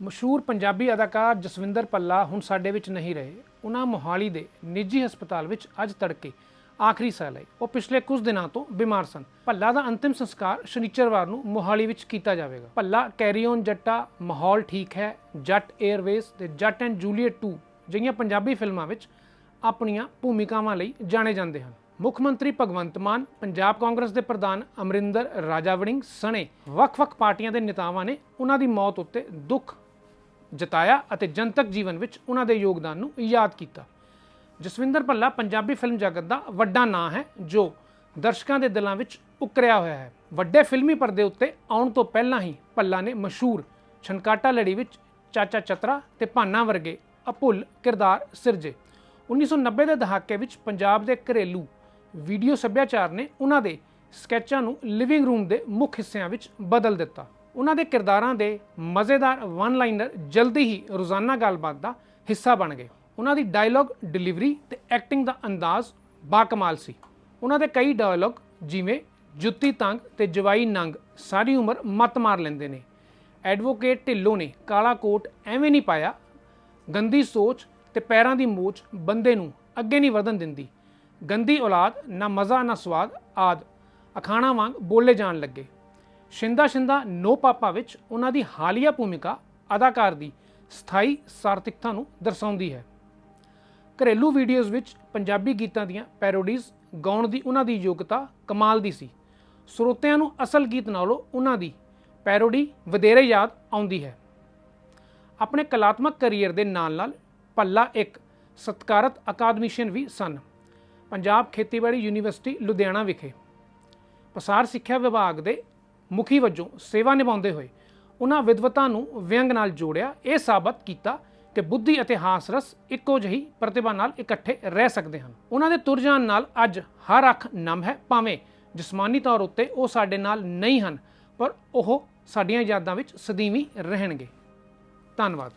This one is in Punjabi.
ਮਸ਼ਹੂਰ ਪੰਜਾਬੀ ਅਦਾਕਾਰ ਜਸਵਿੰਦਰ ਪੱਲਾ ਹੁਣ ਸਾਡੇ ਵਿੱਚ ਨਹੀਂ ਰਹੇ। ਉਹਨਾਂ ਮੋਹਾਲੀ ਦੇ ਨਿੱਜੀ ਹਸਪਤਾਲ ਵਿੱਚ ਅੱਜ ਤੜਕੇ ਆਖਰੀ ਸਾਹ ਲਈ ਉਹ ਪਿਛਲੇ ਕੁਝ ਦਿਨਾਂ ਤੋਂ ਬਿਮਾਰ ਸਨ। ਭੱਲਾ ਦਾ ਅੰਤਿਮ ਸੰਸਕਾਰ ਸ਼ਨੀਚਰਵਾਰ ਨੂੰ ਮੋਹਾਲੀ ਵਿੱਚ ਕੀਤਾ ਜਾਵੇਗਾ। ਭੱਲਾ ਕੈਰੀ ਔਨ ਜੱਟਾ, ਮਾਹੌਲ ਠੀਕ ਹੈ, ਜੱਟ 에ਅਰਵੇਜ਼ ਤੇ ਜੱਟ ਐਂਡ ਜੂਲੀਅਟ 2 ਜਿਹੀਆਂ ਪੰਜਾਬੀ ਫਿਲਮਾਂ ਵਿੱਚ ਆਪਣੀਆਂ ਭੂਮਿਕਾਵਾਂ ਲਈ ਜਾਣੇ ਜਾਂਦੇ ਹਨ। ਮੁੱਖ ਮੰਤਰੀ ਭਗਵੰਤ ਮਾਨ, ਪੰਜਾਬ ਕਾਂਗਰਸ ਦੇ ਪ੍ਰਧਾਨ ਅਮਰਿੰਦਰ ਰਾਜਾ ਵੜਿੰਗ, ਸਣੇ ਵੱਖ-ਵੱਖ ਪਾਰਟੀਆਂ ਦੇ ਨੇਤਾਵਾਂ ਨੇ ਉਹਨਾਂ ਦੀ ਮੌਤ ਉੱਤੇ ਦੁੱਖ ਜਤਾਇਆ ਅਤੇ ਜਨਤਕ ਜੀਵਨ ਵਿੱਚ ਉਹਨਾਂ ਦੇ ਯੋਗਦਾਨ ਨੂੰ ਯਾਦ ਕੀਤਾ। ਜਸਵਿੰਦਰ ਭੱਲਾ ਪੰਜਾਬੀ ਫਿਲਮ ਜਗਤ ਦਾ ਵੱਡਾ ਨਾਂ ਹੈ, ਜੋ ਦਰਸ਼ਕਾਂ ਦੇ ਦਿਲਾਂ ਵਿੱਚ ਉਕਰਿਆ ਹੋਇਆ ਹੈ। ਵੱਡੇ ਫਿਲਮੀ ਪਰਦੇ ਉੱਤੇ ਆਉਣ ਤੋਂ ਪਹਿਲਾਂ ਹੀ ਭੱਲਾ ਨੇ ਮਸ਼ਹੂਰ ਛਨਕਾਟਾ ਲੜੀ ਵਿੱਚ ਚਾਚਾ ਚਤਰਾ ਤੇ ਭਾਨਾ ਵਰਗੇ ਅਭੁੱਲ ਕਿਰਦਾਰ ਸਿਰਜੇ। 1990 ਦੇ ਦਹਾਕੇ ਵਿੱਚ ਪੰਜਾਬ ਦੇ ਘਰੇਲੂ ਵੀਡੀਓ ਸੱਭਿਆਚਾਰ ਨੇ ਉਹਨਾਂ ਦੇ ਸਕੈਚਾਂ ਨੂੰ ਲਿਵਿੰਗ ਰੂਮ ਦੇ ਮੁੱਖ ਹਿੱਸਿਆਂ ਵਿੱਚ ਬਦਲ ਦਿੱਤਾ। ਉਹਨਾਂ ਦੇ ਕਿਰਦਾਰਾਂ ਦੇ ਮਜ਼ੇਦਾਰ ਵਨ ਲਾਈਨਰ ਜਲਦੀ ਹੀ ਰੋਜ਼ਾਨਾ ਗੱਲਬਾਤ ਦਾ ਹਿੱਸਾ ਬਣ ਗਏ। ਉਹਨਾਂ ਦੀ ਡਾਇਲੌਗ ਡਿਲੀਵਰੀ ਤੇ ਐਕਟਿੰਗ ਦਾ ਅੰਦਾਜ਼ ਬਾਕਮਾਲ ਸੀ। ਉਹਨਾਂ ਦੇ ਕਈ ਡਾਇਲੌਗ ਜਿਵੇਂ ਜੁੱਤੀ ਤੰਗ ਤੇ ਜਵਾਈ ਨੰਗ, ਸਾਰੀ ਉਮਰ ਮੱਤ ਮਾਰ ਲੈਂਦੇ ਨੇ। ਐਡਵੋਕੇਟ ਢਿੱਲੋਂ ਨੇ ਕਾਲਾ ਕੋਟ ਐਵੇਂ ਨਹੀਂ ਪਾਇਆ। ਗੰਦੀ ਸੋਚ ਤੇ ਪੈਰਾਂ ਦੀ ਮੋਚ ਬੰਦੇ ਨੂੰ ਅੱਗੇ ਨਹੀਂ ਵਧਣ ਦਿੰਦੀ। ਗੰਦੀ ਔਲਾਦ, ਨਾ ਮਜ਼ਾ, ਨਾ ਸਵਾਦ, ਆਦ। ਅਖਾਣਾ ਵਾਂਗ ਬੋਲੇ ਜਾਣ ਲੱਗੇ। ਸ਼ਿੰਦਾ ਸ਼ਿੰਦਾ ਨੋ ਪਾਪਾ ਵਿੱਚ ਉਹਨਾਂ ਦੀ ਹਾਲੀਆ ਭੂਮਿਕਾ ਅਦਾਕਾਰ ਦੀ ਸਥਾਈ ਸਾਰਥਿਕਤਾ ਨੂੰ ਦਰਸਾਉਂਦੀ ਹੈ। ਘਰੇਲੂ ਵੀਡੀਓਜ਼ ਵਿੱਚ ਪੰਜਾਬੀ ਗੀਤਾਂ ਦੀਆਂ ਪੈਰੋਡੀਜ਼ ਗਾਉਣ ਦੀ ਉਹਨਾਂ ਦੀ ਯੋਗਤਾ ਕਮਾਲ ਦੀ ਸੀ। ਸਰੋਤਿਆਂ ਨੂੰ ਅਸਲ ਗੀਤ ਨਾਲੋਂ ਉਹਨਾਂ ਦੀ ਪੈਰੋਡੀ ਵਧੇਰੇ ਯਾਦ ਆਉਂਦੀ ਹੈ। ਆਪਣੇ ਕਲਾਤਮਕ ਕੈਰੀਅਰ ਦੇ ਨਾਲ-ਨਾਲ ਪੱਲਾ ਇੱਕ ਸਤਕਾਰਤ ਅਕਾਦਮਿਸ਼ੀਅਨ ਵੀ ਸਨ, ਪੰਜਾਬ ਖੇਤੀਬਾੜੀ ਯੂਨੀਵਰਸਿਟੀ ਲੁਧਿਆਣਾ ਵਿਖੇ। ਪਸਾਰ ਸਿੱਖਿਆ ਵਿਭਾਗ ਦੇ ਮੁਖੀ ਵਜੋਂ ਸੇਵਾ ਨਿਭਾਉਂਦੇ ਹੋਏ ਉਹਨਾਂ ਵਿਦਵਤਾਂ ਨੂੰ ਵਿਅੰਗ ਨਾਲ ਜੋੜਿਆ, ਇਹ ਸਾਬਤ ਕੀਤਾ ਕਿ ਬੁੱਧੀ ਅਤੇ ਹਾਸ ਰਸ ਇੱਕੋ ਜਿਹੀ ਪ੍ਰਤਿਭਾ ਨਾਲ ਇਕੱਠੇ ਰਹਿ ਸਕਦੇ ਹਨ। ਉਹਨਾਂ ਦੇ ਤੁਰ ਜਾਣ ਨਾਲ ਅੱਜ ਹਰ ਅੱਖ ਨਮ ਹੈ, ਭਾਵੇਂ ਜਿਸਮਾਨੀ ਤੌਰ ਉੱਤੇ ਉਹ ਸਾਡੇ ਨਾਲ ਨਹੀਂ ਹਨ, ਪਰ ਉਹ ਸਾਡੀਆਂ ਯਾਦਾਂ ਵਿੱਚ ਸਦੀਵੀ ਰਹਿਣਗੇ। ਧੰਨਵਾਦ।